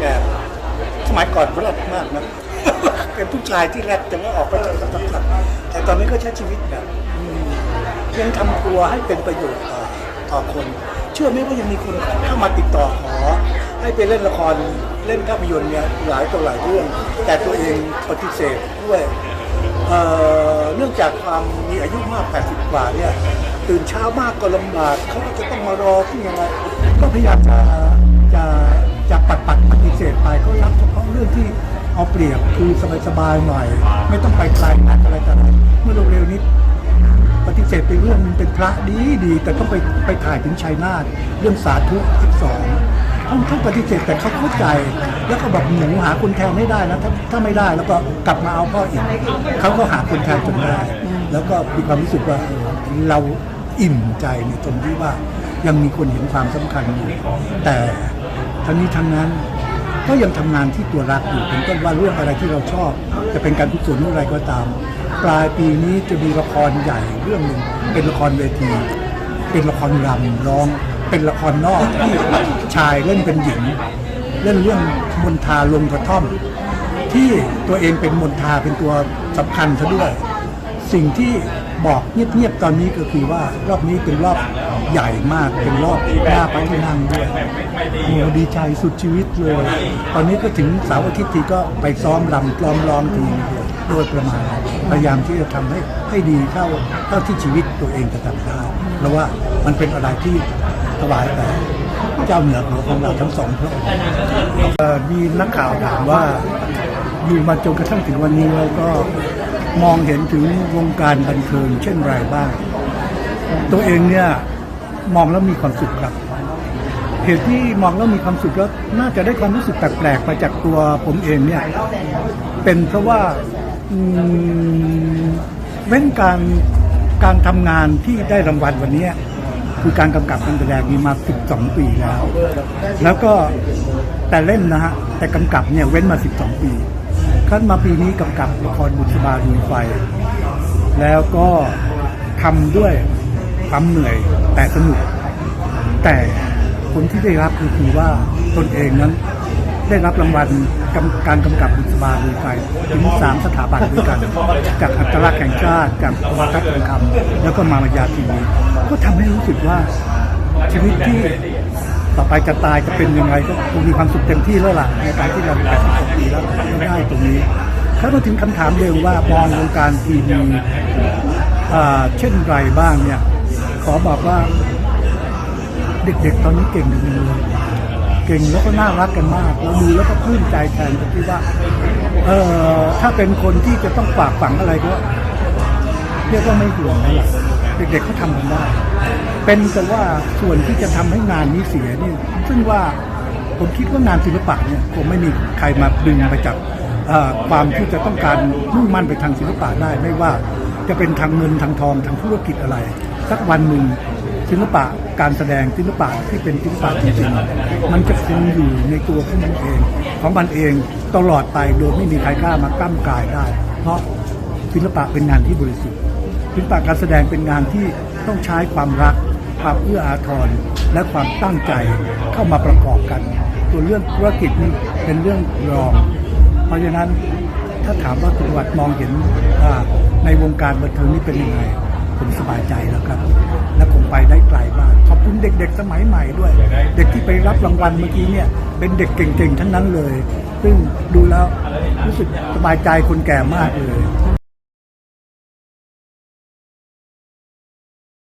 แบบสมัยก่อนแรดมากนะ เป็นผู้ชายที่แรดแต่ว่าออกไปจากสังกัดแต่ตอนนี้ก็ใช้ชีวิตแบบยังทำตัวให้เป็นประโยชน์ต่อต่อคน เชื่อไหมว่ายังมีคนเข้ามาติดต่อขอ ให้ไปเล่นละครเล่นภาพยนตร์เนี่ยหลายต่อหลายเรื่อง แต่ตัวเองปฏิเสธด้วยเเนื่องจากความมีอายุมาก 80 กว่าเนี่ยตื่นเช้ามากก็ลำบากเขาก็จะต้องมารอที่ยังไงก็พยายามจะจะ ที่เอาเปรียบคือสบายๆหน่อย ไม่ต้องไปไกลนักอะไรต่ออะไรเมื่อเร็วๆนี้ปฏิเสธไปเรื่องเป็นพระดีดีแต่ต้องไปไปถ่ายถึงชัยนาทเรื่องสาธุ12ท่านท่านปฏิเสธแต่เขาเข้าใจ แล้วก็แบอกหนูหาคนแทนไม่ได้นะถ้าถ้าไม่ได้แล้วก็กลับมาเอาพ่ออีกเขาก็หาคนแทนจนได้ แล้วก็มีความรู้สึกว่าเราอิ่มใจในตรงที่ว่ายังมีคนเห็นความสำคัญอยู่แต่ทั้งนี้ทั้งนั้น ก็ยังทำงานที่ตัวรักอยู่เป็นต้นว่าเรื่องอะไรที่เราชอบ จะเป็นการกุศลเรื่องอะไรก็ตาม ปลายปีนี้จะมีละครใหญ่เรื่องหนึ่งเป็นละครเวที เป็นละครรำร้อง เป็นละครนอกที่ชายเล่นเป็นหญิง เล่นเรื่องมนทาลงกระท่อม ที่ตัวเองเป็นมนทาเป็นตัวสำคัญซะด้วย สิ่งที่บอกเงียบๆตอนนี้ก็คือว่ารอบนี้เป็นรอบ ใหญ่มากเป็นรอบหน้าพระที่นั่งด้วยโอ้ดีใจสุดชีวิตเลย ตอนนี้ก็ถึงเสาร์อาทิตย์ทีก็ไปซ้อมรำกลอมร้องทีโดยประมาณ พยายามที่จะทำให้ให้ดีเท่าเท่าที่ชีวิตตัวเองจะทำได้เพราะว่ามันเป็นอะไรที่ถวายแต่เจ้าเหนือหัวของเราทั้งสองพระองค์มีนักข่าวถามว่าอยู่มาจนกระทั่งถึงวันนี้แล้วก็มองเห็นถึงวงการบันเทิงเช่นไรบ้าง ตัวเองเนี่ย มองแล้วมีความสุขครับเหตุที่มองแล้วมีความสุขแล้วน่าจะได้ความรู้สึกแปลกๆมาจากตัวผมเองเนี่ยเป็นเพราะว่าเว้นการการทำงานที่ได้รางวัลวันนี้คือการกำกับการแสดงมีมา 12 ปีแล้ว แล้วก็แต่เล่นนะฮะ แต่กำกับเนี่ยเว้นมา 12 ปีขั้นมาปีนี้กำกับละครบุษบาลุยไฟ แล้วก็ทำด้วย ความเหนื่อย แต่สนุก แต่ผลที่ได้รับคือคือว่าตนเองนั้น ได้รับรางวัลการกำกับบุษบาลุยไฟถึงสามสถาบันด้วยกัน จากอัตลักษณ์แห่งชาติจากโทรทัศน์ทองคำแล้วก็มามายาทีวีก็ทำให้รู้สึกว่าชีวิตที่ต่อไปจะตายจะเป็นยังไงก็คงมีความสุขเต็มที่แล้วล่ะในการที่เรา86ปีแล้วได้ตรงนี้ถ้ามาถึงคำถามเดิมว่ามองวงการทีวีเช่นไรบ้างเนี่ย ขอบอกว่า เด็กๆตอนนี้เก่งกันเลยเก่งแล้วก็น่ารักกันมากเราดูแล้วก็ปลื้มใจแทนที่ว่าเออถ้าเป็นคนที่จะต้องฝากฝังอะไรก็เรียกว่าไม่ห่วงนะล่ะเด็กๆเขาทำกันได้ เป็นแต่ว่าส่วนที่จะทำให้งานนี้เสียนี่ซึ่งว่าผมคิดว่างานศิลปะเนี่ยคงไม่มีใครมาดึงไปจากความที่จะต้องการมุ่งมั่นไปทางศิลปะได้ไม่ว่า จะเป็นทางเงินทางทองทางธุรกิจอะไร สักวันหนึ่งศิลปะการแสดงศิลปะที่เป็นศิลปะจริงๆมันจะคงอยู่ในตัวของมันเอง ของมันเองตลอดไปโดยไม่มีใครกล้ามากั้มกายได้ เพราะศิลปะเป็นงานที่บริสุทธิ์ศิลปะการแสดงเป็นงานที่ต้องใช้ความรัก ความเอื้ออาทรและความตั้งใจเข้ามาประกอบกัน ตัวเรื่องธุรกิจนี่เป็นเรื่องรอง เพราะฉะนั้น ถ้าถามว่าคุณวัดมองเห็นอ่าในวงการบันเทิงนี่เป็นยังไงผมสบายใจแล้วครับ และคงไปได้ไกลมากขอบคุณเด็ก ๆ สมัยใหม่ด้วย เด็กที่ไปรับรางวัลเมื่อกี้เนี่ย เป็นเด็กเก่งๆทั้งนั้นเลย ซึ่งดูแล้วรู้สึกสบายใจคนแก่มากเลย